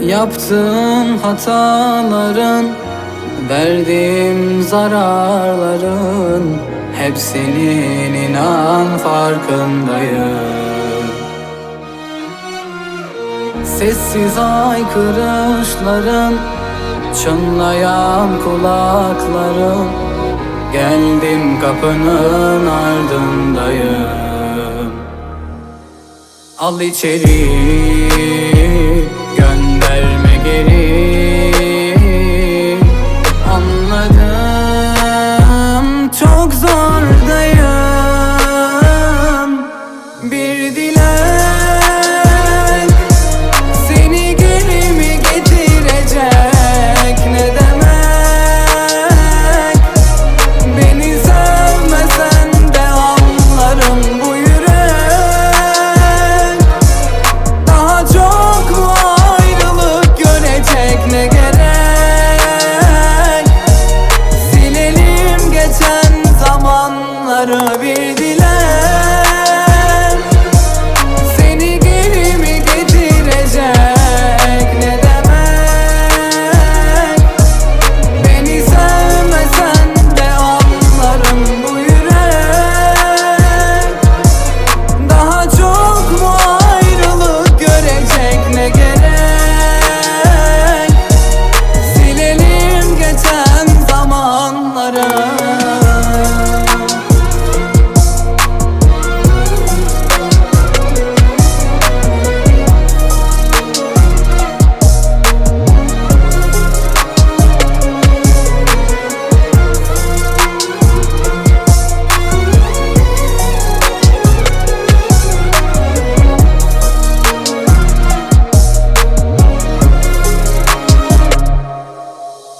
Yaptığım hataların Verdiğim zararların Hepsinin inan farkındayım. Sessiz haykırışların Çınlayan kulaklarım Geldim kapının ardındayım. Al içeri Gönderme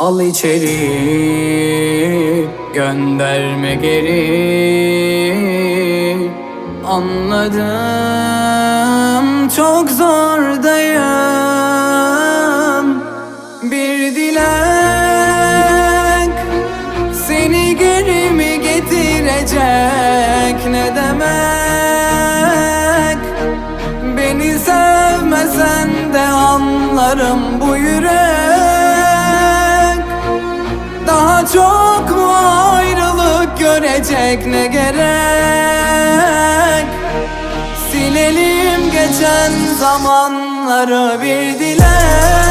Al içeri gönderme geri. Anladım çok zordayım. Bir dilek seni geri mi getirecek? Ne demek? Beni sevmesen de anlarım bu yürek görecek ne gerek? Silelim geçen zamanları bir dilek